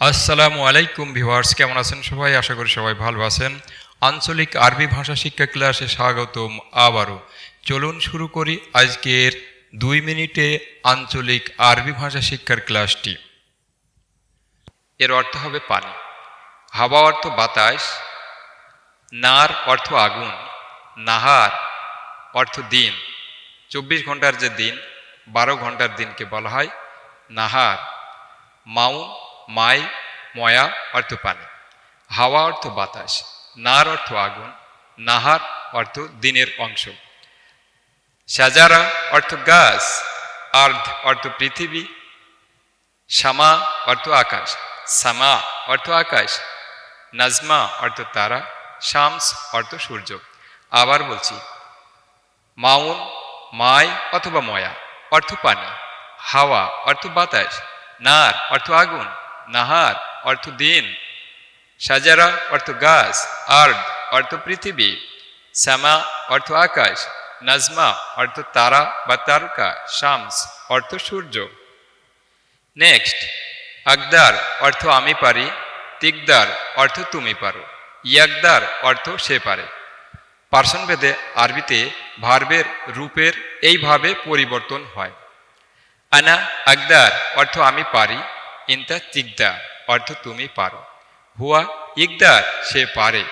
আসসালামু আলাইকুম ভিউয়ার্স, কেমন আছেন সবাই? আশা করি সবাই ভালো আছেন। আঞ্চলিক আরবি ভাষা শিক্ষা ক্লাসে স্বাগতম আবারও। চলুন শুরু করি আজকের দুই মিনিটে আঞ্চলিক আরবি ভাষা শিক্ষার ক্লাসটি। এর অর্থ হবে পানি। হাওয়া অর্থ বাতাস, নার অর্থ আগুন, নাহার অর্থ দিন। চব্বিশ ঘণ্টার যে দিন, বারো ঘণ্টার দিনকে বলা হয় নাহার। মাউন মাই, ময়া অর্থ পানি। হাওয়া অর্থ বাতাস, নার অর্থ আগুন, নাহার অর্থ দিনের অংশ। সাজারা অর্থ গাছ, আর্ধ অর্থ পৃথিবী, সামা অর্থ আকাশ, সামা অর্থ আকাশ, নাজমা অর্থ তারা, শামস অর্থ সূর্য। আবার বলছি, মাউন, মাই অথবা ময়া অর্থ পানি, হাওয়া অর্থ বাতাস, নার অর্থ আগুন নাহার অর্থ দিন, সাজারা অর্থ গাছ, আর্দ অর্থ পৃথিবী, শ্যামা অর্থ আকাশ, নাজমা অর্থ তারা বা তারকা, শামস অর্থ সূর্য। নেক্সট, আকদার অর্থ আমি পারি, তিকদার অর্থ তুমি পারো, ইয়াকদার অর্থ সে পারে। পার্সন ভেদে আরবিতে ভার্বের রূপের এইভাবে পরিবর্তন হয়। আনা আকদার অর্থ আমি পারি ইন্তা তিকদার অর্থ তুমি পারো। হুয়া ইকদার সে পারে।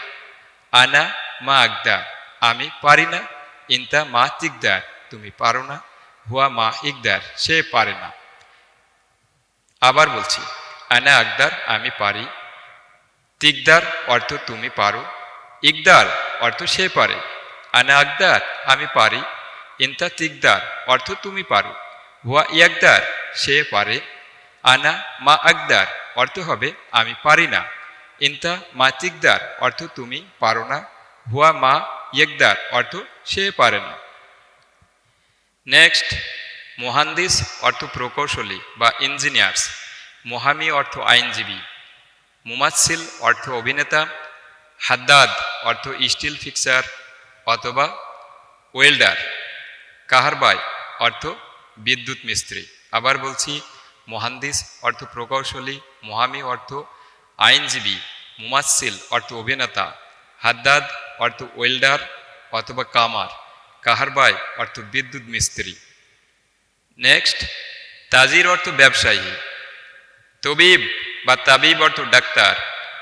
আনা মা আকদার আমি পারি না। ইন্তা মা তিকদার তুমি পারো না। হুয়া মা ইকদার সে পারে না। আবার বলছি, আনা আকদার আমি পারি। তিকদার অর্থ তুমি পারো। ইকদার অর্থ সে পারে। আনা আকদার আমি পারি। ইন্তা তিকদার অর্থ তুমি পারো। হুয়া ইয়াকদার সে পারে। আনা মা আকদার অর্থ হবে, আমি পারি না। ইন্তা মা তিকদার অর্থ তুমি পারো না। হুয়া মা ইয়েকদার অর্থ সে পারে না। নেক্সট, মোহান্দিস অর্থ প্রকৌশলী বা ইঞ্জিনিয়ার্স। মোহামি অর্থ আইনজীবী। মুমাচ্ছিল অর্থ অভিনেতা। হাদ্দাদ অর্থ স্টিল ফিক্সার অথবা ওয়েল্ডার। কাহারবাই অর্থ বিদ্যুৎ মিস্ত্রি। আবার বলছি মহান্দিস অর্থ প্রকৌশলী, মোহামি অর্থ আইনজীবী মুমাচ্ছিল অর্থ অভিনেতা, হাদ্দাদ অর্থ ওয়েল্ডার অথবা কামার, কাহারবাই অর্থ বিদ্যুৎ মিস্ত্রি। নেক্সট, তাজির অর্থ ব্যবসায়ী, তবিব বা তাবিব অর্থ ডাক্তার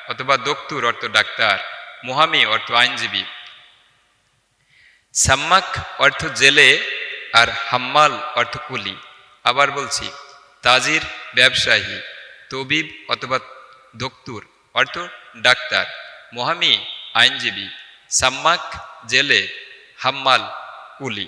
অথবা দক্তুর অর্থ ডাক্তার, মোহামি অর্থ আইনজীবী। সাম্মাক অর্থ জেলে আর হাম্মাল অর্থ কুলি। আবার বলছি তাজির ব্যবসায়ী তবিব অথবা দক্তুর অর্থ ডাক্তার মোহামি আইনজীবী সাম্মাক জেলে হাম্মাল কুলি